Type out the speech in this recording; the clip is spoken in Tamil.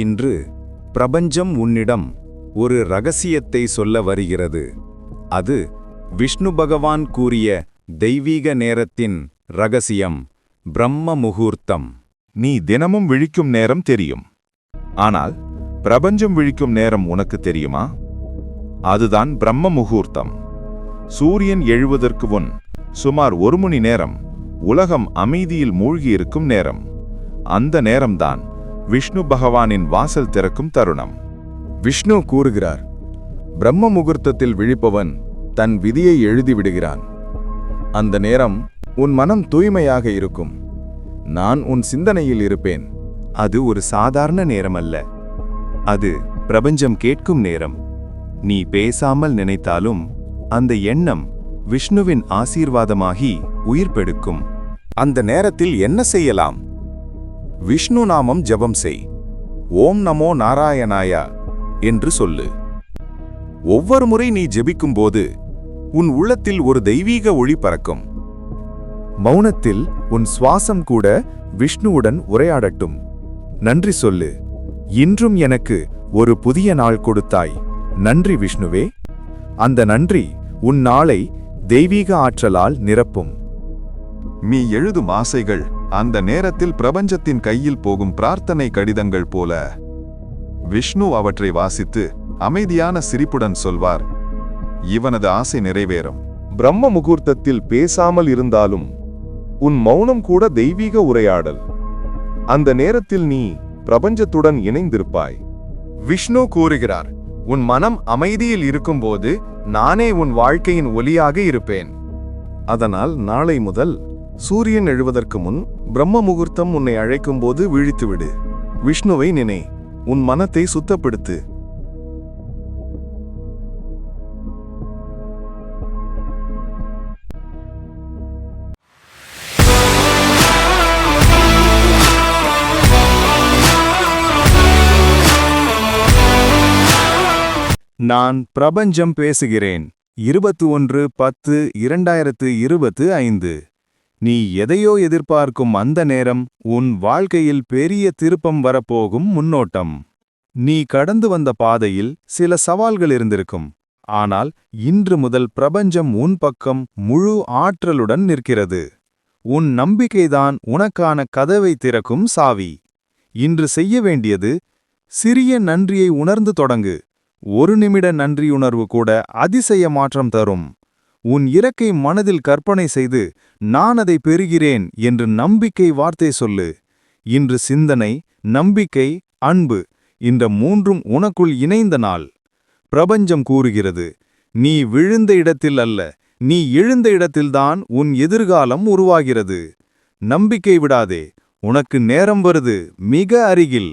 இன்று பிரபஞ்சம் உன்னிடம் ஒரு ரகசியத்தை சொல்ல வருகிறது. அது விஷ்ணு பகவான் கூறிய தெய்வீக நேரத்தின் ரகசியம் பிரம்ம முகூர்த்தம். நீ தினமும் விழிக்கும் நேரம் தெரியும். ஆனால் பிரபஞ்சம் விழிக்கும் நேரம் உனக்கு தெரியுமா? அதுதான் பிரம்ம முகூர்த்தம். சூரியன் எழுவதற்கு முன் சுமார் ஒரு மணி நேரம் உலகம் அமைதியில் மூழ்கியிருக்கும் நேரம். அந்த நேரம்தான் விஷ்ணு பகவானின் வாசல் திறக்கும் தருணம். விஷ்ணு கூறுகிறார் பிரம்ம முகூர்த்தத்தில் விழிப்பவன் தன் விதியை எழுதிவிடுகிறான் அந்த நேரம் உன் மனம் தூய்மையாக இருக்கும். நான் உன் சிந்தனையில் இருப்பேன். அது ஒரு சாதாரண நேரம் அல்ல அது பிரபஞ்சம் கேட்கும் நேரம். நீ பேசாமல் நினைத்தாலும் அந்த எண்ணம் விஷ்ணுவின் ஆசீர்வாதமாகி உயிர் பெடுக்கும் அந்த நேரத்தில் என்ன செய்யலாம்? விஷ்ணு நாமம் ஜெபம் செய். ஓம் நமோ நாராயணாயா என்று சொல்லு. ஒவ்வொரு முறை நீ ஜெபிக்கும்போது உன் உள்ளத்தில் ஒரு தெய்வீக ஒளி பறக்கும். மௌனத்தில் உன் சுவாசம் கூட விஷ்ணுவுடன் உரையாடட்டும். நன்றி சொல்லு. இன்றும் எனக்கு ஒரு புதிய நாள் கொடுத்தாய். நன்றி விஷ்ணுவே. அந்த நன்றி உன் நாளை தெய்வீக ஆற்றலால் நிரப்பும். நீ எழுதும் ஆசைகள் அந்த நேரத்தில் பிரபஞ்சத்தின் கையில் போகும் பிரார்த்தனை கடிதங்கள் போல. விஷ்ணு அவற்றை வாசித்து அமைதியான சிரிப்புடன் சொல்வார். இவனது ஆசை நிறைவேறும். பிரம்ம முகூர்த்தத்தில் பேசாமல் இருந்தாலும் உன் மௌனம் கூட தெய்வீக உரையாடல். அந்த நேரத்தில் நீ பிரபஞ்சத்துடன் இணைந்திருப்பாய். விஷ்ணு கூறுகிறார் உன் மனம் அமைதியில் இருக்கும்போது நானே உன் வாழ்க்கையின் ஒலியாக இருப்பேன். அதனால் நாளை முதல் சூரியன் எழுவதற்கு முன் பிரம்ம முகூர்த்தம் உன்னை அழைக்கும்போது விழித்துவிடு. விஷ்ணுவை நினை. உன் மனத்தை சுத்தப்படுத்து. நான் பிரபஞ்சம் பேசுகிறேன். இருபத்து ஒன்று பத்து இரண்டாயிரத்து இருபத்து ஐந்து. நீ எதையோ எதிர்பார்க்கும் அந்த நேரம் உன் வாழ்க்கையில் பெரிய திருப்பம் வரப்போகும் முன்னோட்டம். நீ கடந்து வந்த பாதையில் சில சவால்கள் இருந்திருக்கும். ஆனால் இன்று முதல் பிரபஞ்சம் உன் பக்கம் முழு ஆற்றலுடன் நிற்கிறது. உன் நம்பிக்கைதான் உனக்கான கதவை திறக்கும் சாவி. இன்று செய்ய வேண்டியது சிறிய நன்றியை உணர்ந்து தொடங்கு. ஒரு நிமிட நன்றியுணர்வு கூட அதிசய மாற்றம் தரும். உன் இறக்கை மனதில் கற்பனை செய்து நான் அதை பெறுகிறேன் என்று நம்பிக்கை வார்த்தை சொல்லு. இன்று சிந்தனை நம்பிக்கை அன்பு இந்த மூன்றும் உனக்குள் இணைந்த நாள். பிரபஞ்சம் கூறுகிறது நீ விழுந்த இடத்தில் அல்ல நீ எழுந்த இடத்தில்தான் உன் எதிர்காலம் உருவாகிறது. நம்பிக்கை விடாதே உனக்கு நேரம் வருது மிக அருகில்.